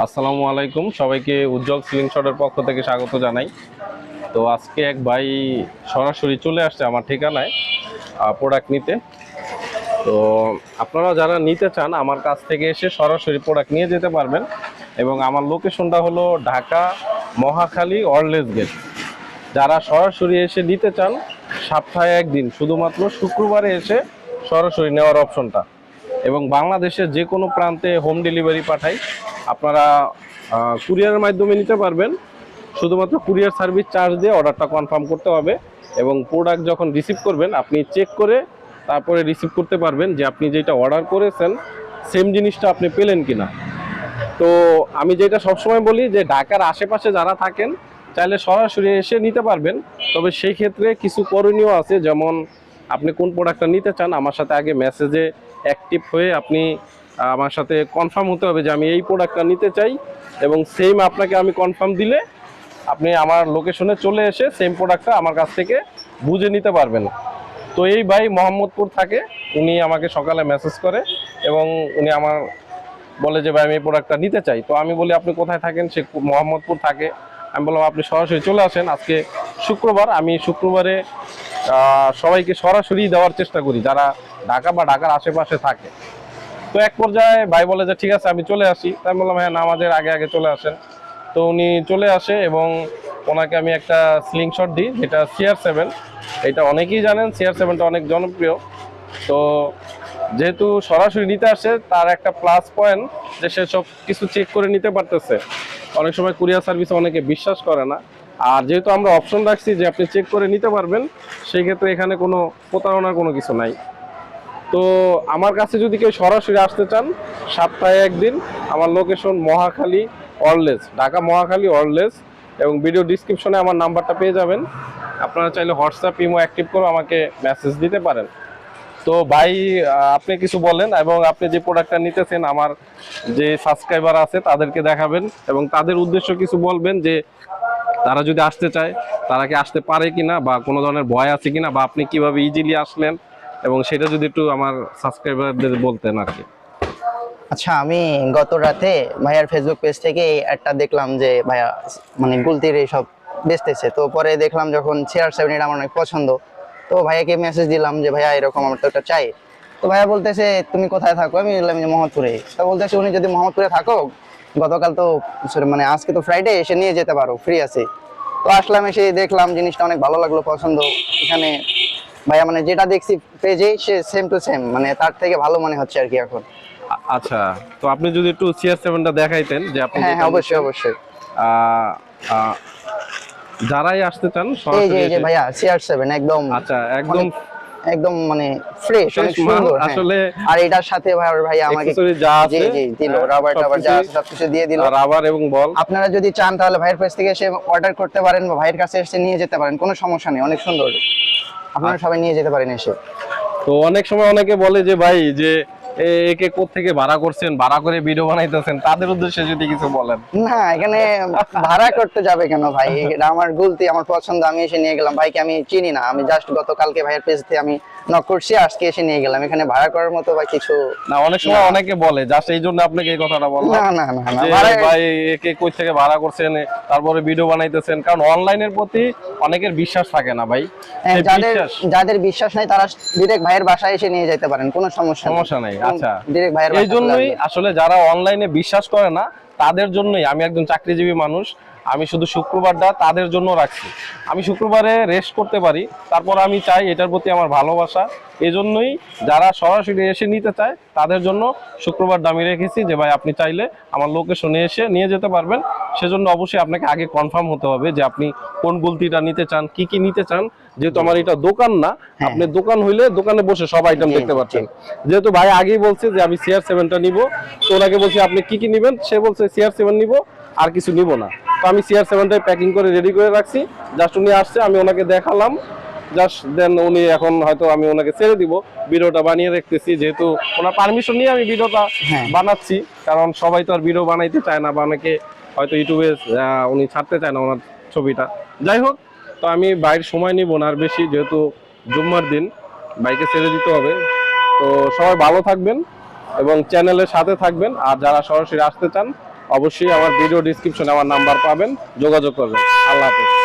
আসসালামু আলাইকুম। সবাইকে উজ্জ্বল সিলিং শটের পক্ষ থেকে স্বাগত জানাই। তো আজকে এক ভাই সরাসরি চলে আসছে আমার ঠিকানায় প্রোডাক্ট নিতে। তো আপনারা যারা নিতে চান, আমার কাছ থেকে এসে সরাসরি প্রোডাক্ট নিয়ে যেতে পারবেন এবং আমার লোকেশনটা হলো ঢাকা মহাখালী অরলেস গেট। যারা সরাসরি এসে নিতে চান, সপ্তাহে একদিন, শুধুমাত্র শুক্রবারে এসে সরাসরি নেওয়ার অপশনটা এবং বাংলাদেশের যে কোনো প্রান্তে হোম ডেলিভারি পাঠাই। আপনারা কুরিয়ারের মাধ্যমে নিতে পারবেন। শুধুমাত্র কুরিয়ার সার্ভিস চার্জ দিয়ে অর্ডারটা কনফার্ম করতে হবে এবং প্রোডাক্ট যখন রিসিভ করবেন, আপনি চেক করে তারপরে রিসিভ করতে পারবেন যে আপনি যেটা অর্ডার করেছেন সেম জিনিসটা আপনি পেলেন কিনা। তো আমি যেটা সবসময় বলি যে ঢাকার আশেপাশে যারা থাকেন, চাইলে সরাসরি এসে নিতে পারবেন। তবে সেই ক্ষেত্রে কিছু করণীয় আছে, যেমন আপনি কোন প্রোডাক্টটা নিতে চান, আমার সাথে আগে মেসেজে অ্যাক্টিভ হয়ে আপনি আমার সাথে কনফার্ম হতে হবে যে আমি এই প্রোডাক্টটা নিতে চাই এবং সেম আপনাকে আমি কনফার্ম দিলে আপনি আমার লোকেশনে চলে এসে সেম প্রোডাক্টটা আমার কাছ থেকে বুঝে নিতে পারবেন। তো এই ভাই মোহাম্মদপুর থাকে, উনি আমাকে সকালে মেসেজ করে এবং উনি আমার বলে যে, ভাই, আমি এই প্রোডাক্টটা নিতে চাই। তো আমি বলি, আপনি কোথায় থাকেন? সে মোহাম্মদপুর থাকে। আমি বললাম, আপনি সরাসরি চলে আসেন। আজকে শুক্রবার। আমি শুক্রবারে সবাইকে সরাসরি দেওয়ার চেষ্টা করি। যারা ঢাকা বা ঢাকার আশেপাশে থাকে তো এক পর্যায়ে ভাই বলে যে, ঠিক আছে, আমি চলে আসি। তাই বললাম হ্যাঁ নামাজের আগে আগে চলে আসেন। তো উনি চলে আসে এবং ওনাকে আমি একটা স্লিং শট দিই, যেটা সিআর সেভেন এটা অনেকেই জানেন সিআর সেভেনটা অনেক জনপ্রিয়। তো যেহেতু সরাসরি নিতে আসে, তার একটা প্লাস পয়েন্ট যে, সে সব কিছু চেক করে নিতে পারতেছে। অনেক সময় কুরিয়ার সার্ভিসে অনেকে বিশ্বাস করে না। আর যেহেতু আমরা অপশন রাখছি যে, আপনি চেক করে নিতে পারবেন সেই ক্ষেত্রে এখানে কোনো প্রতারণার কোনো কিছু নাই। তো আমার কাছে যদি কেউ সরাসরি আসতে চান সপ্তাহে একদিন, আমার লোকেশন মহাখালী অরলেস ঢাকা মহাখালী অরলেস এবং ভিডিও ডিসক্রিপশনে আমার নাম্বারটা পেয়ে যাবেন। আপনারা চাইলে হোয়াটসঅ্যাপ ইমো অ্যাক্টিভ করে আমাকে মেসেজ দিতে পারেন। তো ভাই আপনি কিছু বলেন, এবং আপনি যে প্রোডাক্টটা নিতেছেন, আমার যে সাবস্ক্রাইবার আছে, তাদেরকে দেখাবেন, এবং তাদের উদ্দেশ্য কিছু বলবেন যে তারা যদি আসতে চায়, তারা কি আসতে পারে কিনা, বা কোনো ধরনের ভয় আছে কিনা, বা আপনি কীভাবে ইজিলি আসলেন এবং সেটা যদি একটু আমার সাবস্ক্রাইবারদের বলতেন আর কি। আচ্ছা আমি গত রাতে ভাইয়ার ফেসবুক পেজ থেকে একটা দেখলাম যে ভাইয়া মানে গুলতির এইসব বেচতেছে। তো পরে দেখলাম যখন চেয়ার সেভেন আমার অনেক পছন্দ, তো ভাইয়াকে মেসেজ দিলাম যে, ভাইয়া, এরকম আমার তো একটা চাই। তো ভাইয়া বলতেছে, তুমি কোথায় থাকো? আমি বললাম যে মোহাম্মদপুরে। তো বলতেছে, উনি যদি মোহাম্মদপুরে থাকো, গতকাল তো মানে আজকে তো ফ্রাইডে এসে নিয়ে যেতে পারো ফ্রি আছে। তো আসলাম এসে দেখলাম জিনিসটা অনেক ভালো লাগল, পছন্দ। এখানে ভাইয়া মানে যেটা দেখছি পেজে সে সেম টু সেম মানে তার থেকে ভালো মনে হচ্ছে আর কি এখন। আচ্ছা তো আপনি যদি একটু সিআর সেভেনটা দেখাইতেন যে আপনি হ্যাঁ হ্যাঁ অবশ্যই অবশ্যই। যারাই আসতে চান এই যে সরাসরি এই যে ভাইয়া সিআর সেভেন একদম আচ্ছা একদম একদম মানে ফ্রেশ অনেক সুন্দর হ্যাঁ। আসলে আর এটার সাথে ভাই ভাই আমাকে যা জি আছে জি দিল রাবার টাবার যা আছে সবকিছু দিয়ে দিল। রাবার এবং বল আপনারা যদি চান তাহলে ভাইয়ের কাছ থেকে এসে অর্ডার করতে পারেন বা ভাইয়ের কাছে এসে নিয়ে যেতে পারেন কোনো সমস্যা নেই অনেক সুন্দর। আপনারা সবাই নিয়ে যেতে পারেন এসে। তো অনেক সময় অনেকে বলে যে ভাই যে একে থেকে ভাড়া করছেন ভাড়া করে ভিডিও বানাইতেছেন? তাদের উদ্দেশ্যে যদি কিছু বলেন। না এখানে ভাড়া করতে যাবে কেন ভাই? এটা আমার গুলতি আমার পছন্দ আমি এসে নিয়ে গেলাম। ভাইকে আমি চিনি না আমি জাস্ট গতকালকে ভাইয়ের পেজ থেকে আমি নক করছি আজকে এসে নিয়ে গেলাম। এখানে ভাড়া করার মতো বা কিছু না অনেক সময় অনেকে বলে জাস্ট এই জন্য আপনাকে এই কথাটা বললাম না না না ভাই একে কই থেকে ভাড়া করছেন তারপরে ভিডিও বানাইতেছেন। কারণ অনলাইনের প্রতি অনেকের বিশ্বাস থাকে না ভাই। হ্যাঁ, যাদের যাদের বিশ্বাস নাই তারা ডিরেক্ট ভাইয়ের বাসায় এসে নিয়ে যেতে পারেন কোনো সমস্যা সমস্যা নাই, আচ্ছা। ডিরেক্ট ভাইয়ের এই জন্যই আসলে যারা অনলাইনে বিশ্বাস করে না তাদের জন্যই আমি একজন চাকরিজীবী মানুষ আমি শুধু শুক্রবারটা তাদের জন্য রাখছি। আমি শুক্রবারে রেস্ট করতে পারি তারপর আমি চাই এটার প্রতি আমার ভালোবাসা। এজন্যই যারা সরাসরি এসে নিতে চায় তাদের জন্য শুক্রবার দামি রেখেছি যে ভাই আপনি চাইলে আমার লোকেশনে এসে নিয়ে যেতে পারবেন। সেজন্য অবশ্যই আপনাকে আগে কনফার্ম হতে হবে যে আপনি কোন গুলতিটা নিতে চান কি কি নিতে চান। যেহেতু আমার এটা দোকান না আপনি দোকান হইলে দোকানে বসে সব আইটেম দেখতে পাচ্ছেন। যেহেতু ভাই আগেই বলছে যে আমি সিআর সেভেনটা নিব তো ওনাকে বলছি আপনি কি কি নিবেন? সে বলছে সিআর সেভেন নিব। আর কিছু নিব না। তো আমি সিআর সেভেনটাই প্যাকিং করে রেডি করে রাখছি। জাস্ট উনি আসছে আমি ওনাকে দেখালাম। জাস্ট দেন উনি এখন হয়তো আমি ওনাকে ছেড়ে দিব। ভিডিওটা বানিয়ে দেখতেছি যেহেতু ওনার পারমিশন নিয়ে আমি ভিডিওটা হ্যাঁ। বানাচ্ছি। কারণ সবাই তো আর ভিডিও বানাইতে চায় না বা অনেকে হয়তো ইউটিউবে উনি ছাড়তে চায় না ওনার ছবিটা। যাই হোক তো আমি বাইরের সময় নিব না আর বেশি যেহেতু জুম্মার দিন বাইকে ছেড়ে দিতে হবে। তো সবাই ভালো থাকবেন এবং চ্যানেলের সাথে থাকবেন। আর যারা সরাসরি আসতে চান অবশ্যই আমার ভিডিও ডিসক্রিপশনে আমার নাম্বার পাবেন যোগাযোগ করবেন। আল্লাহ হাফেজ।